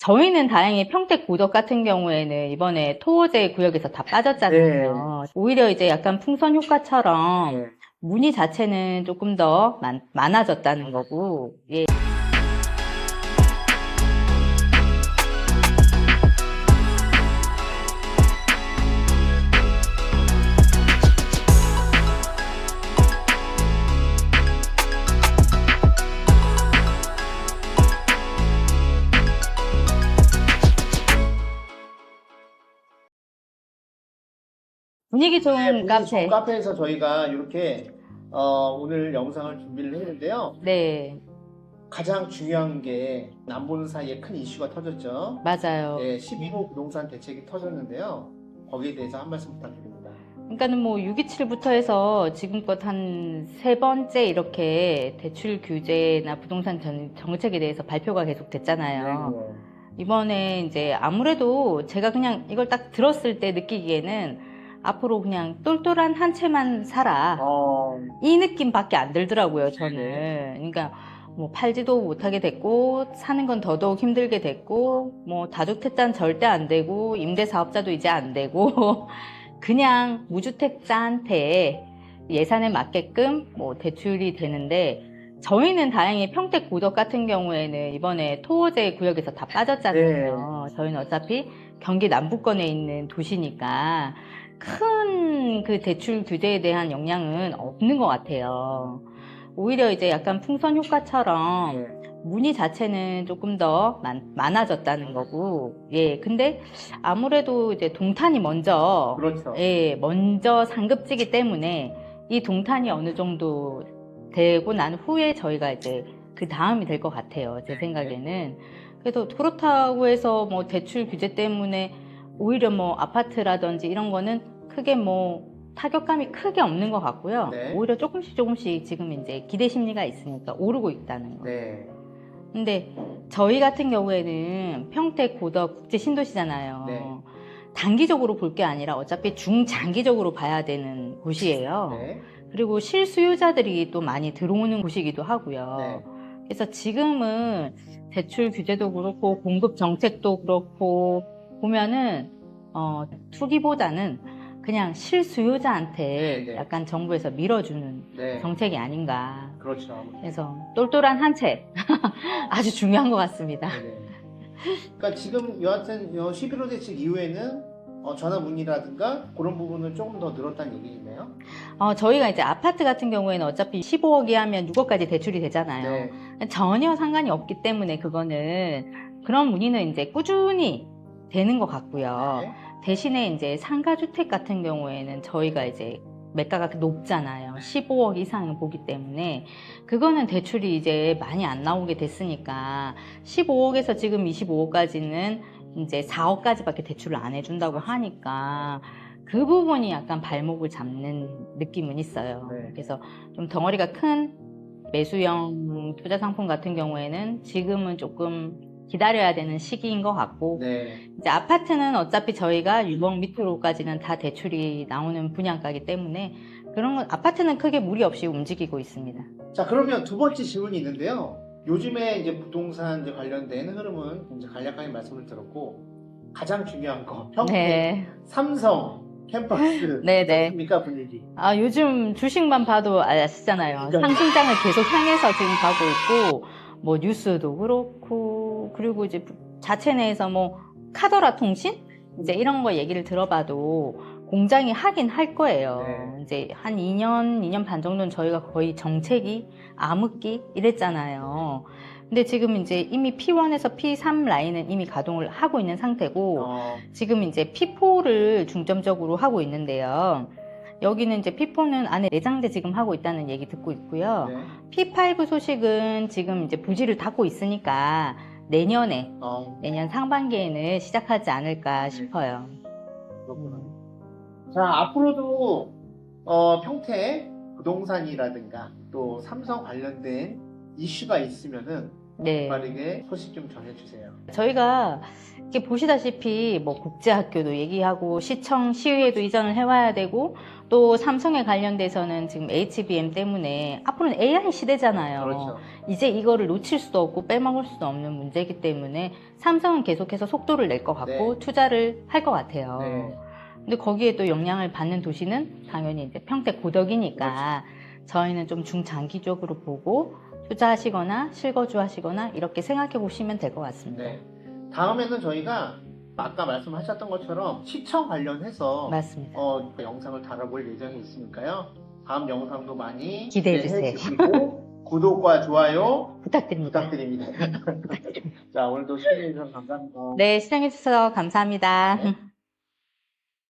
저희는 다행히 평택 고덕 같은 경우에는 이번에 토호제 구역에서 다 빠졌잖아요. 오히려 이제 약간 풍선 효과처럼 네. 문의 자체는 조금 더 많, 많아졌다는 거고, 예. 분위기 좋은 네, 카페. 좋은 카페에서 저희가 이렇게 어, 오늘 영상을 준비를 했는데요. 네, 가장 중요한 게 남 보는 사이에 큰 이슈가 터졌죠. 맞아요. 네, 12호 부동산 대책이 터졌는데요. 거기에 대해서 한 말씀 부탁드립니다. 그러니까는 뭐 627부터 해서 지금껏 한 세 번째 이렇게 대출 규제나 부동산 전- 정책에 대해서 발표가 계속 됐잖아요. 네. 이번에 이제 아무래도 제가 그냥 이걸 딱 들었을 때 느끼기에는 앞으로 그냥 똘똘한 한 채만 사라. 어, 이 느낌밖에 안 들더라고요, 저는. 그러니까 뭐 팔지도 못하게 됐고, 사는 건 더더욱 힘들게 됐고, 뭐 다주택자는 절대 안 되고, 임대 사업자도 이제 안 되고, 그냥 무주택자한테 예산에 맞게끔 뭐 대출이 되는데, 저희는 다행히 평택 고덕 같은 경우에는 이번에 토호제 구역에서 다 빠졌잖아요. 저희는 어차피 경기 남부권에 있는 도시니까 큰 그 대출 규제에 대한 영향은 없는 것 같아요. 오히려 이제 약간 풍선 효과처럼 네. 문의 자체는 조금 더 많, 많아졌다는 거고, 예. 근데 아무래도 이제 동탄이 먼저, 그렇죠. 예, 먼저 상급지기 때문에 이 동탄이 어느 정도 되고 난 후에 저희가 이제 그 다음이 될 것 같아요. 제 생각에는. 그래서 그렇다고 해서 뭐 대출 규제 때문에 오히려 뭐 아파트라든지 이런 거는 크게 뭐 타격감이 크게 없는 것 같고요. 네. 오히려 조금씩 조금씩 지금 이제 기대 심리가 있으니까 오르고 있다는 거. 네. 근데 저희 같은 경우에는 평택 고덕 국제 신도시잖아요. 네. 단기적으로 볼 게 아니라 어차피 중장기적으로 봐야 되는 곳이에요. 네. 그리고 실수요자들이 또 많이 들어오는 곳이기도 하고요. 네. 그래서 지금은 대출 규제도 그렇고 공급 정책도 그렇고 보면은 어, 투기보다는 그냥 실수요자한테 네, 네. 약간 정부에서 밀어주는 네. 정책이 아닌가. 그렇죠. 그래서 똘똘한 한 채 아주 중요한 것 같습니다. 네. 그러니까 지금 여하튼 11호 대책 이후에는 어, 전화 문의라든가 그런 부분은 조금 더 늘었다는 얘기네요. 어, 저희가 이제 아파트 같은 경우에는 어차피 15억이 하면 6억까지 대출이 되잖아요. 네. 전혀 상관이 없기 때문에 그거는 그런 문의는 이제 꾸준히 되는 것 같고요. 네. 대신에 이제 상가주택 같은 경우에는 저희가 이제 매가가 높잖아요. 15억 이상을 보기 때문에 그거는 대출이 이제 많이 안 나오게 됐으니까 15억에서 지금 25억까지는 이제 4억까지밖에 대출을 안 해준다고 하니까 그 부분이 약간 발목을 잡는 느낌은 있어요. 네. 그래서 좀 덩어리가 큰 매수형 투자 상품 같은 경우에는 지금은 조금 기다려야 되는 시기인 것 같고 네. 이제 아파트는 어차피 저희가 6억 밑으로까지는 다 대출이 나오는 분양가이기 때문에 그런 건 아파트는 크게 무리 없이 움직이고 있습니다. 자 그러면 두 번째 질문이 있는데요. 요즘에 이제 부동산 이제 관련된 흐름은 이제 간략하게 말씀을 들었고 가장 중요한 거 평택 네. 삼성 캠퍼스 네, 네. 어떻습니까 분위기? 아, 요즘 주식만 봐도 아시잖아요. 그러니까요. 상승장을 계속 향해서 지금 가고 있고, 뭐 뉴스도 그렇고, 그리고 이제 부- 자체 내에서 뭐 카더라 통신? 이제 이런 거 얘기를 들어봐도 공장이 하긴 할 거예요. 네. 이제 한 2년, 2년 반 정도는 저희가 거의 정책이 암흑기 이랬잖아요. 근데 지금 이제 이미 P1에서 P3 라인은 이미 가동을 하고 있는 상태고, 어, 지금 이제 P4를 중점적으로 하고 있는데요. 여기는 이제 P4는 안에 내장재 지금 하고 있다는 얘기 듣고 있고요. 네. P5 소식은 지금 이제 부지를 닫고 있으니까 내년에, 어, 내년 상반기에는 시작하지 않을까 싶어요. 그렇구나. 자 앞으로도 어, 평택 부동산이라든가 또 삼성 관련된 이슈가 있으면은 네. 빠르게 소식 좀 전해주세요. 저희가 이렇게 보시다시피 뭐 국제학교도 얘기하고 시청, 시의회도 이전을 해와야 되고 또 삼성에 관련돼서는 지금 HBM 때문에 앞으로는 AI 시대잖아요. 그렇죠. 이제 이거를 놓칠 수도 없고 빼먹을 수도 없는 문제이기 때문에 삼성은 계속해서 속도를 낼 것 같고 네. 투자를 할 것 같아요. 네. 근데 거기에 또 영향을 받는 도시는 당연히 이제 평택 고덕이니까 저희는 좀 중장기적으로 보고 투자하시거나 실거주하시거나 이렇게 생각해 보시면 될 것 같습니다. 네. 다음에는 저희가 아까 말씀하셨던 것처럼 시청 관련해서 맞습니다. 어, 그 영상을 다뤄볼 예정이 있으니까요. 다음 영상도 많이 기대해 기대해 주세요. 주시고 구독과 좋아요 부탁드립니다. 부탁드립니다. 자, 오늘도 시청해 주셔서 감사합니다. 네, 시청해 주셔서 감사합니다. 네.